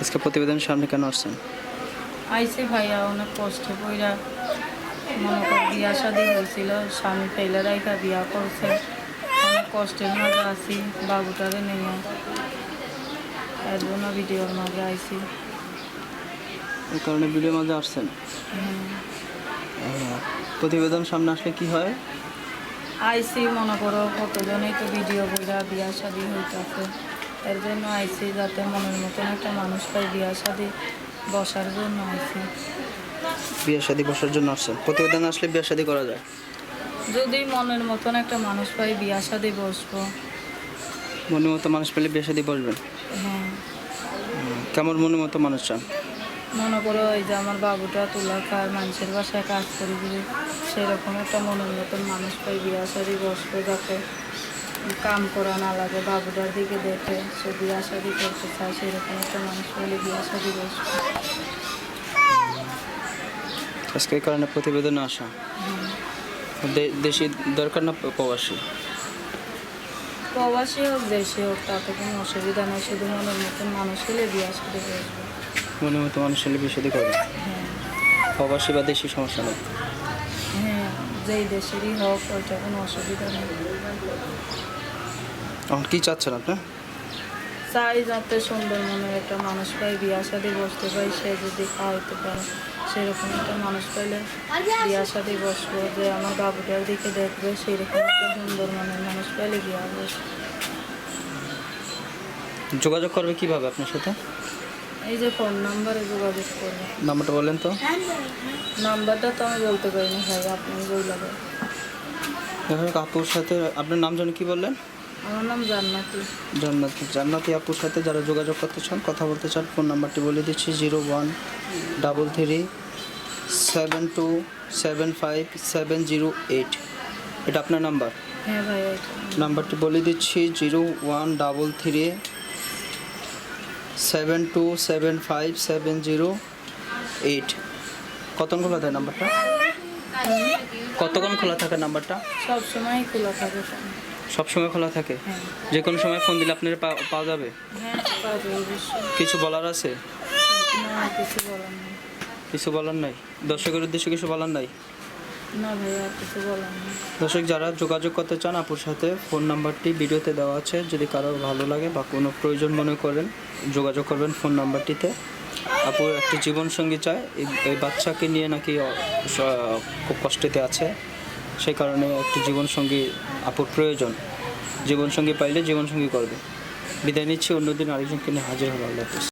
আজকে প্রতিবেদনের সামনে কেন আসছেন? আইসি ভাইয়া অনেক কষ্টে পইরা মনে কর বিয়া শাদি হয়েছিল স্বামী ফেলে রাইখা বিয়া করছে। অনেক কষ্টের মাঝে আছি বাবুটারে নিয়ে। এর জন্য ভিডিওর মাঝে আইসি। এই কারণে ভিডিও মাঝে আসছেন? প্রতিবেদন সামনে আসলে কি হয়? আইসি মনে করো কতজনেই তো ভিডিও বইরা বিয়া শাদি হইতেছে। এর জন্য আইসি যাতে মনের মতন একটা মানুষ পাই বিয়া শাদি বসার জন্য আইসি। বিয়ে শাদী বসার জন্য আসছেন? প্রতিবেদন আসলে বিয়ে শাদী করা যায়? যদি মনের মতন একটা মানুষ পাই বিয়া শাদি বসবো। মনের মতো মানুষ পেলে বিয়ে শাদী বসবেন? হ্যাঁ। কেমন মনের মতো মানুষ চান? মনে করো এই যে আমার বাবুটা তুলা খায় মানুষের বাসায় কাজ করি সেরকম একটা মনের মতন মানুষ পাই বিয়া শাদি বসবো যাতে। কাম করা না লাগে বাবুটার দিকে দেখে সে বিয়া শাদি করতে চায় সেরকম একটা মানুষ পাইলে বিয়া শাদি বসবে আজকে এই কারণে প্রতিবেদনে আসা। দেশি দরকার না প্রবাসী? প্রবাসী হোক দেশে হোক তাতে কোনো অসুবিধা নেই শুধু মনের মতন মানুষ হলে বিয়া শাদি বসবে মনের মতো মানুষ হলে বিয়ে শাদী করবে? হ্যাঁ। প্রবাসী বা দেশি সমস্যা নেই? যেই দেশেরই হোক ওইটা কোনো অসুবিধা নেই। এখন কী চাচ্ছেন আপনি? চাই যাতে সুন্দর মনের একটা মানুষ পাই বিয়া শাদি বসতে পাই সে যদি খাওয়াইতে পারে সেরকম একটা মানুষ পাইলে বিয়া শাদি বসবো যে আমার বাবুটার দিকে দেখবে সেরকম একটা সুন্দর মনের মানুষ পাইলে বিয়া বসবো। যোগাযোগ করবে কীভাবে আপনার সাথে? এই যে ফোন নাম্বারে যোগাযোগ করবে নাম্বারটা বলেন তো। নাম্বারটা তো আমি বলতে পারি না ভাই আপনি দেখা যাক আপুর সাথে আপনার নাম জানি কি বললেন? আমার নাম জান্নাতি। জান্নাতি। জান্নাতি আপুর সাথে যারা যোগাযোগ করতে চান কথা বলতে চান ফোন নাম্বারটি বলে দিচ্ছি zero one double three seven two seven five seven zero eight এটা আপনার নাম্বার? হ্যাঁ ভাই নাম্বারটি বলে দিচ্ছি zero one double three seven two seven five seven zero eight কতক্ষণ খোলা থাকে নাম্বারটা? কতক্ষণ খোলা থাকে নাম্বারটা? সব সময় খোলা থাকে ফোন। সবসময় খোলা থাকে? হ্যাঁ। যে কোনো সময় ফোন দিলে আপনার পা- পাওয়া যাবে? হ্যাঁ কিছু বলার আছে? কিছু বলার নেই। দর্শকের উদ্দেশ্যে কিছু বলার নাই? না ভাইয়া কিছু বলার নেই। দর্শক যারা যোগাযোগ করতে চান আপুর সাথে ফোন নাম্বারটি ভিডিওতে দেওয়া আছে। যদি কারও ভালো লাগে বা কোনো প্রয়োজন মনে করেন যোগাযোগ করবেন ফোন নাম্বারটিতে। আপুর একটি জীবনসঙ্গী চায়। এই- বাচ্চাকে নিয়ে নাকি খুব কষ্টেতে আছে। সেই কারণে একটি জীবনসঙ্গী আপুর প্রয়োজন। জীবনসঙ্গী পাইলে জীবনসঙ্গী করবে। বিদায় নিচ্ছি, অন্যদিন আরেকজনকে নিয়ে হাজির হব। আল্লাহ